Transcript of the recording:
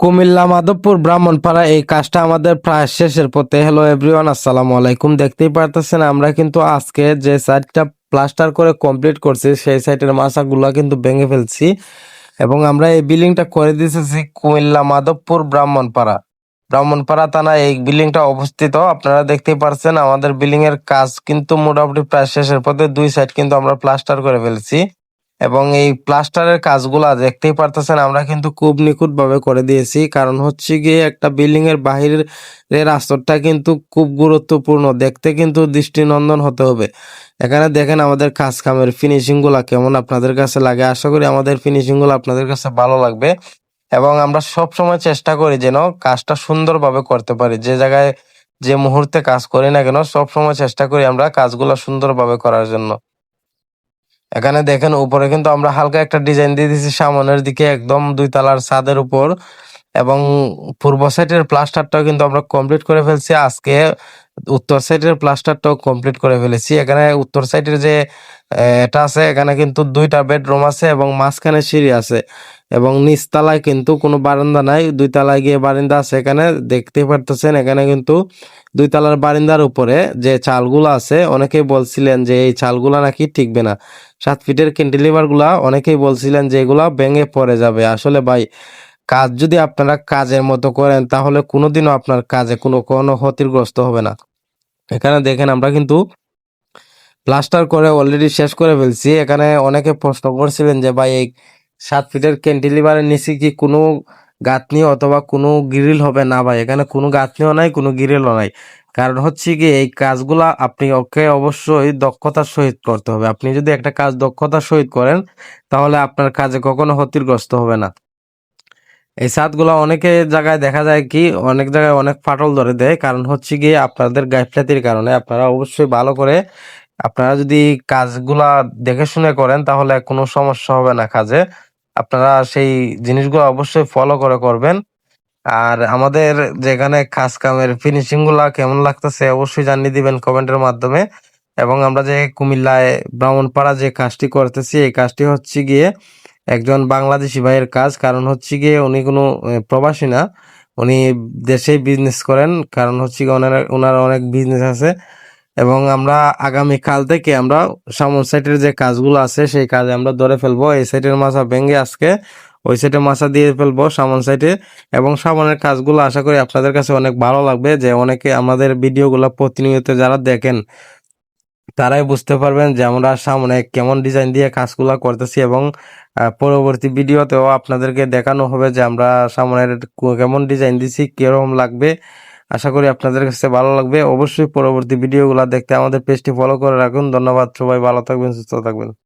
কুমিল্লা, মাধবপুর, ব্রাহ্মণপাড়া, এই কাজটা আমাদের প্রায় শেষের পথে। হ্যালো এভরিওয়ান আসসালামু আলাইকুম। দেখতেই পারতেছেন, আমরা কিন্তু আজকে যে সাইডটা প্লাস্টার করে কমপ্লিট করছি, সেই সাইডের মাছাগুলো কিন্তু ভেঙে ফেলছি। এবং আমরা এই বিল্ডিংটা করে দিতেছি কুমিল্লা, মাধবপুর, ব্রাহ্মণপাড়া। ব্রাহ্মণপাড়া থানা এই বিল্ডিংটা অবস্থিত। আপনারা দেখতেই পারছেন, আমাদের বিল্ডিং এর কাজ কিন্তু মোটামুটি প্রায় শেষের পথে দুই সাইড কিন্তু আমরা প্লাস্টার করে ফেলছি। এবং এই প্লাস্টারের কাজগুলা দেখতেই পারতেছেন, আমরা কিন্তু খুব নিখুঁত ভাবে করে দিয়েছি। কারণ হচ্ছে গিয়ে একটা বিল্ডিং এর বাহিরের এর আস্তরটা কিন্তু খুব গুরুত্বপূর্ণ। দেখতে কিন্তু দৃষ্টিনন্দন হতে হবে। এখানে দেখেন আমাদের কাজ কামের ফিনিশিংগুলা কেমন আপনাদের কাছে লাগে। আশা করি আমাদের ফিনিশিংগুলো আপনাদের কাছে ভালো লাগবে। এবং আমরা সব সময় চেষ্টা করি যেন কাজটা সুন্দরভাবে করতে পারি। যে জায়গায় যে মুহূর্তে কাজ করি না কেন সব সময় চেষ্টা করি আমরা কাজগুলো সুন্দরভাবে করার জন্য। এখানে দেখেন উপরে কিন্তু আমরা হালকা একটা ডিজাইন দিয়ে দিয়েছি। সামনের দিকে একদম দুই তালার ছাদের উপর। এবং পূর্ব সাইডের প্লাস্টারটাও কিন্তু আমরা কমপ্লিট করে ফেলছি। আজকে উত্তর সাইডের প্লাস্টারটাও কমপ্লিট করে ফেলেছি। এখানে উত্তর সাইডের যে এটা আছে, এখানে কিন্তু দুইটা বেডরুম আছে এবং মাঝখানে সিঁড়ি আছে এবং নিচতলায় কিন্তু কোনো বারান্দা নাই। দুই তলায় গিয়ে বারান্দা আছে এখানে দেখতে পারতেছেন এখানে কিন্তু দুই তলার বারান্দার উপরে যে চালগুলো আছে, অনেকেই বলছিলেন যে এই চালগুলা নাকি টিকবে না। সাত ফিটের ক্যান্টিলিভারগুলা অনেকেই বলছিলেন যে এগুলা ভেঙে পড়ে যাবে। আসলে ভাই কাজ যদি আপনারা কাজের মতো করেন, তাহলে কোনোদিনও আপনার কাজে কোনো কোনো ক্ষতিগ্রস্ত হবে না। এখানে দেখেন আমরা কিন্তু প্লাস্টার করে অলরেডি শেষ করে ফেলছি। এখানে অনেকে প্রশ্ন করছিলেন যে, ভাই, এই সাত ফিটের ক্যান্টিলিভারের নিচে কি কোনো গাঁথনি অথবা কোনো গ্রিল হবে না ভাই? এখানে কোনো গাঁথনিও নাই, কোনো গ্রিলও নাই। কারণ হচ্ছে কি, এই কাজগুলা আপনি ওকে অবশ্যই দক্ষতার সহিত করতে হবে। আপনি যদি একটা কাজ দক্ষতার সহিত করেন, তাহলে আপনার কাজে কখনো ক্ষতিগ্রস্ত হবে না। এই ছাদগুলা অনেকে জায়গায় দেখা যায় কি, অনেক জায়গায় অনেক ফাটল ধরে দেয়। কারণ হচ্ছে গিয়ে আপনাদের গাইফলাতির কারণে আপনারা অবশ্যই ভালো করে আপনারা যদি কাজগুলা দেখে শুনে করেন, তাহলে কোনো সমস্যা হবে না কাজে। আপনারা সেই জিনিসগুলো অবশ্যই ফলো করে করবেন। আর আমাদের যেখানে কাজ কামের ফিনিশিংগুলা কেমন লাগতেছে অবশ্যই জানিয়ে দিবেন কমেন্টের মাধ্যমে। এবং আমরা যে কুমিল্লায় ব্রাহ্মণপাড়া যে কাজটি করতেছি, এই কাজটি হচ্ছে গিয়ে একজন বাংলাদেশি ভাইয়ের কাজ। কারণ হচ্ছে গিয়ে উনি কোনো প্রবাসী না। উনি দেশেই বিজনেস করেন। কারণ হচ্ছে গিয়ে ওনার ওনার অনেক বিজনেস আছে। এবং আমরা আগামী কাল থেকে আমরা সামন সাইটের যে কাজগুলো আছে, সেই কাজে আমরা ধরে ফেলব। এই সাইটের মাছা ভেঙে আজকে ওই সাইডে মাছা দিয়ে ফেলব সামন সাইটে এবং সামনের কাজগুলো আশা করি আপনাদের কাছে অনেক ভালো লাগবে যে অনেকে আমাদের ভিডিওগুলো প্রতিনিয়ত যারা দেখেন তারাই বুঝতে পারবেন যে আমরা সামনে কেমন ডিজাইন দিয়ে কাজগুলো করতেছি এবং পরবর্তী ভিডিওতেও আপনাদেরকে দেখানো হবে যে আমরা সামনের কেমন ডিজাইন দিছি, কীরকম লাগবে। আশা করি আপনাদের কাছে ভালো লাগবে। অবশ্যই পরবর্তী ভিডিওগুলো দেখতে আমাদের পেজটি ফলো করে রাখুন। ধন্যবাদ। সবাই ভালো থাকবেন, সুস্থ থাকবেন।